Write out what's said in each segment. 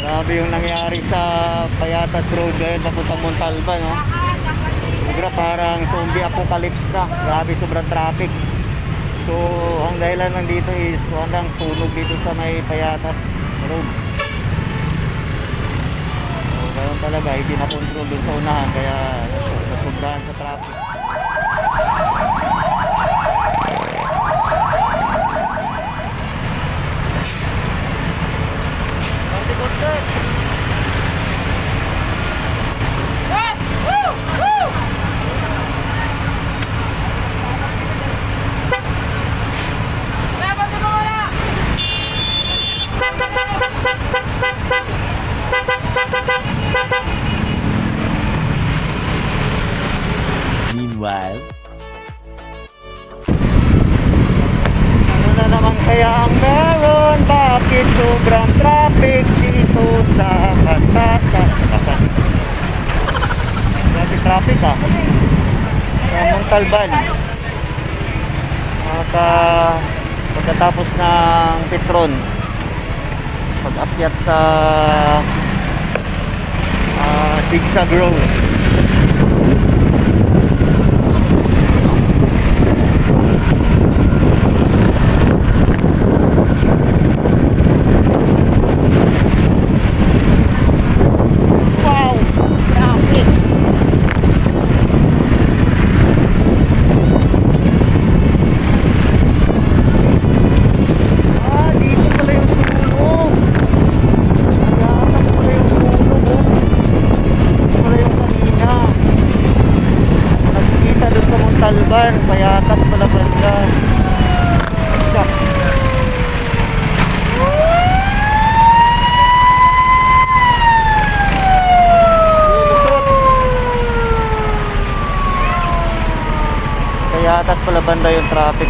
Grabe yung nangyari sa Payatas Road ngayon papuntang Montalban, no? Sobra parang zombie apocalypse na. Grabe sobrang traffic. So, ang dahilan lang dito is walang sunog dito sa may Payatas Road. So, ganun talaga, hindi na control dun sa unahan kaya nas- nasubrahan sa traffic. good. Bakit sobrang traffic dito sa Patata? Grabe traffic ah. Sa Montalban. At ah, pagkatapos ng Petron, pag-akyat sa ah, Zigzag Road. Wow! Traffic! Ah, dito pala yung sunog. Natas pala yung sunog, oh. Dito pala yung kanina. Nakikita doon sa Montalban. Payatas pala banda. Shucks. Lusot. Kaya atas pala banda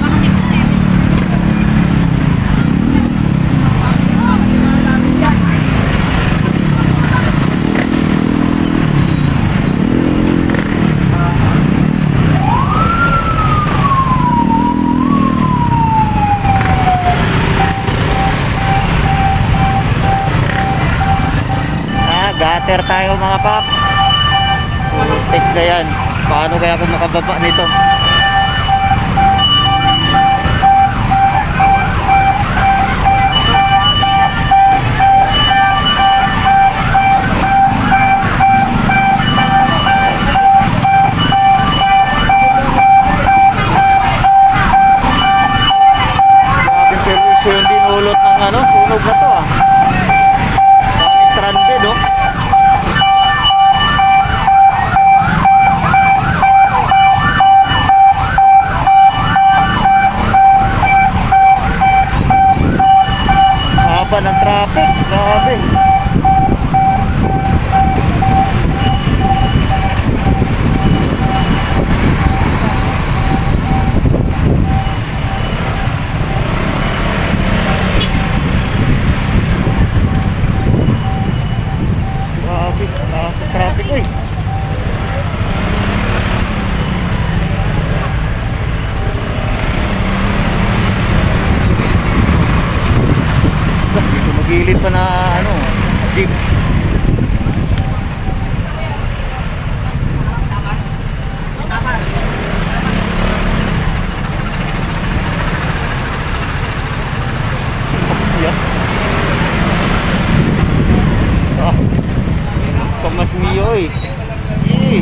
Starter tayo mga paps. Putik na yan. Paano kaya kung makababa nito? Traffic, grabe lakas sa traffic eh. Magilid pa na ano, jeep. Yeah. Ah. Kamas niyo eh. Eh.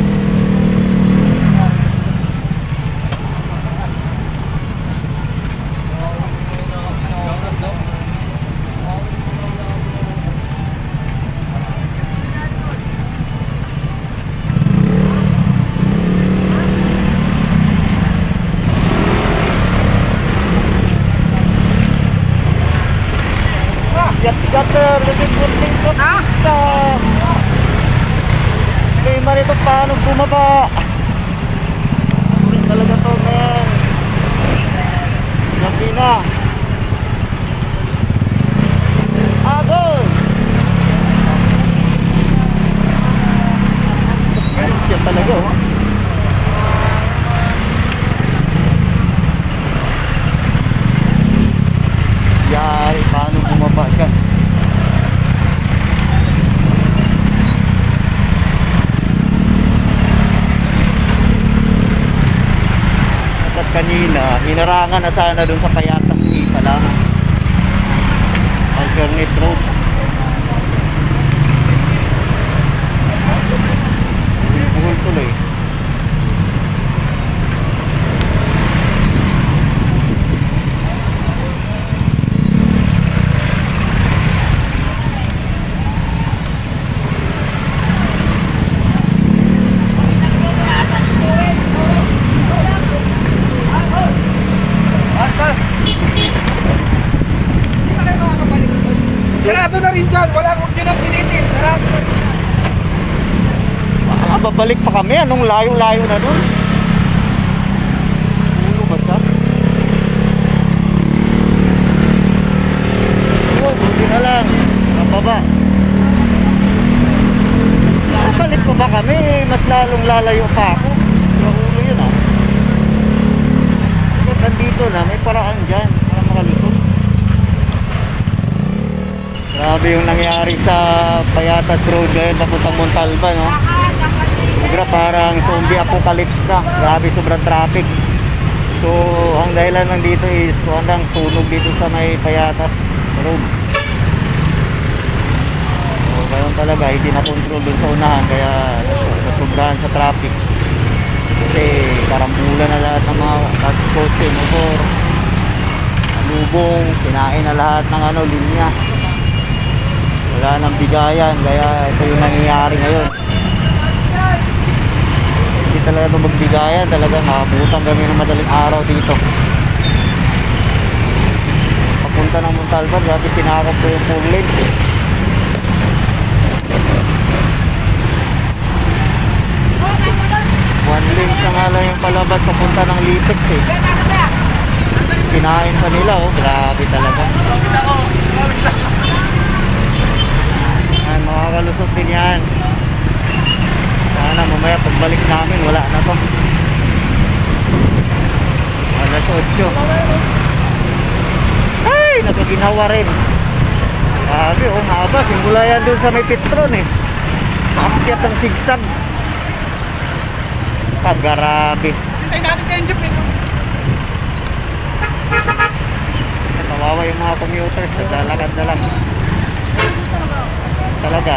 Yat gutter, laging bunting ko. Ah! Lima nito paano bumaba. Hindi talaga to, man. Gabi na. Agol! Yan talaga, oh. Yari, paano bumaba siya? At kanina, hinarangan na sana dun sa Payatas pala. Alternate road. Buhol tuloy. Sarado na rin dyan. Wala kong pinapilitin. Sarado na Ah, babalik pa kami. Anong layo-layo na dun? Ulo ba siya? Oh, buti na lang. Nababa. Babalik pa ba kami? Mas lalong lalayo pa ako. Yung ulo yun ah. Nandito na, may paraan dyan. Para makalusot. Grabe yung nangyari sa Payatas Road ngayon papuntang Montalban, no? Sobra parang zombie apocalypse na. Grabe sobrang traffic. So, ang dahilan lang dito is kung anong sunog dito sa may Payatas Road. So, ganun talaga, hindi na control dun sa unahan kaya nas- nasobrahan sa traffic. Kasi karambulan na lahat ng mga kotse, motor, lubong, kinain na lahat ng ano, linya. Wala nang bigayan, kaya ito yung nangyayari ngayon. Hindi talaga magbigayan talaga nakabutan kami ng madaling araw dito. Papunta ng Montalban grabe sinakop ko yung full lanes eh. one lanes na nga lang yung palabas papunta ng Litex eh. Kinain pa nila oh. Grabe talaga makakalusot din yan sana mamaya pagbalik namin wala na to alas 8 ay nakaginawa rin grabe oh haba simula yan dun sa may Petron eh Paakyat ng sigsag. Kagarabe. Hintay natin kayo dyan, eh. Kawawa yung mga commuters, naglalakad na lang. Talaga.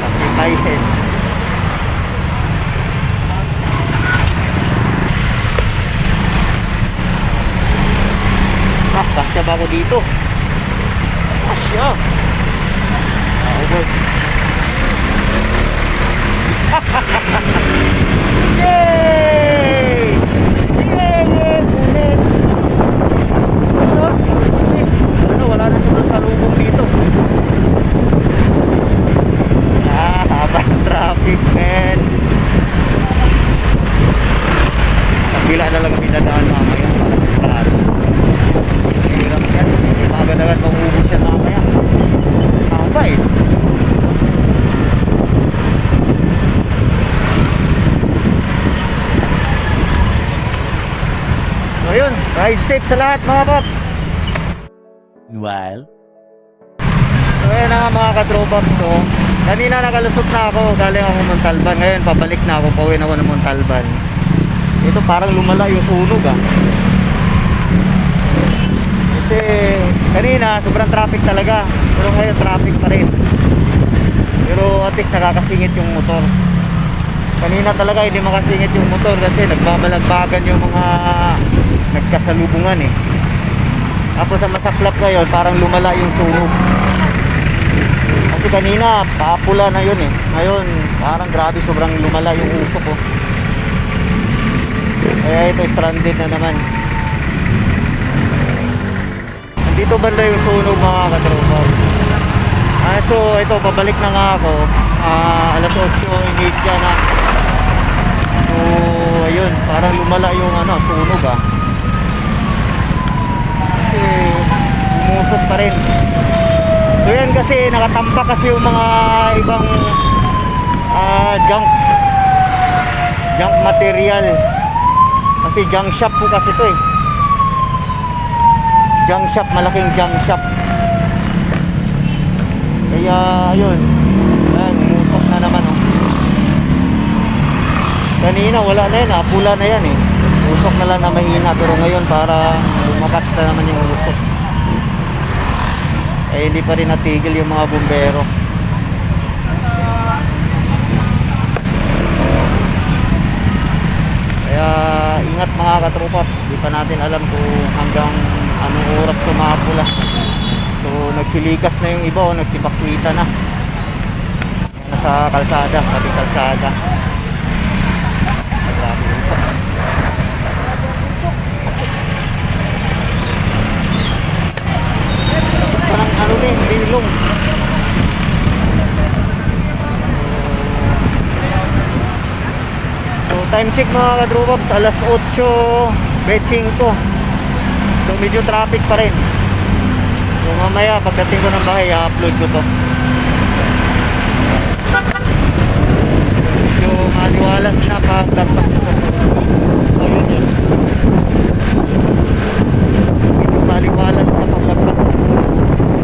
Sacrifices. Ah, kasya ba ako dito? Kasya. Ah, over. Yay! Yay! Yay! Ano? Ano, wala na sa salubong dito. Ah, haba ng traffic, man. Kabila na lang pinadaan mamaya para sa plano. Hirap yan. Magandang maubos yan mamaya. Haba eh. So yun, safe sa lahat mga paps. Meanwhile, So na nga mga ka-dropbox to. Kanina nakalusot na ako, galing ako Montalban. Ngayon pabalik na ako, pauwi na ako ng Montalban. Ito parang lumala yung sunog ah. Kasi kanina sobrang traffic talaga. Pero ngayon traffic pa rin. Pero at least nakakasingit yung motor. Kanina talaga hindi makasingit yung motor kasi nagbabalagbagan yung mga nagkasalubungan eh. Tapos sa masaklap ngayon, parang lumala yung sunog. Kasi kanina, papula na yun eh. Ngayon, parang grabe, sobrang lumala yung usok ko. Kaya ito, stranded na naman. Nandito banda yung sunog mga katropas. Ah, so, ito, pabalik na nga ako. Ah, alas 8.30 na. So, ayun, parang lumala yung ano, sunog ah. Kasi, umusok pa rin. So yan kasi nakatampak kasi yung mga ibang ah, junk junk material. Kasi junk shop po kasi to eh. Junk shop, malaking junk shop. Kaya yun. Ayan, umusok na naman oh. Kanina wala na yan, ah, na yan eh. Usok na lang na mahina pero ngayon para lumakas na naman yung usok eh hindi pa rin natigil yung mga bumbero. Kaya ingat mga katropaps di pa natin alam kung hanggang anong oras tumapula so nagsilikas na yung iba o nagsipakwita na. Nasa kalsada pati kalsada. Grabe yung usok. parang ano linglong. So time check mga kadrobox, alas 8.25 ko. So medyo traffic pa rin. So mamaya pagdating ko ng bahay, i-upload ko to. Medyo maliwalas na paglagpas ko. So yun yun. Medyo maliwalas na paglagpas ko.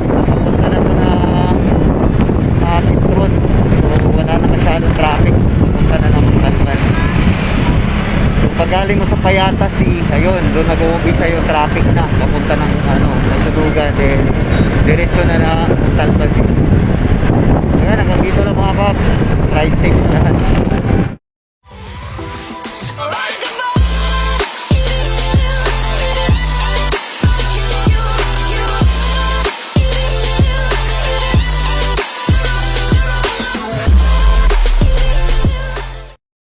Papunta na to na Kapit Road. So wala na masyadong traffic. Papunta na ng Montalban. So pag galing mo sa Payata Sea, ayun, doon nag-uumpisa yung traffic na. Papunta ng ano, Masunugan. Then, diretso na na Montalban. Ayan, hanggang dito lang mga paps. Ride safe sa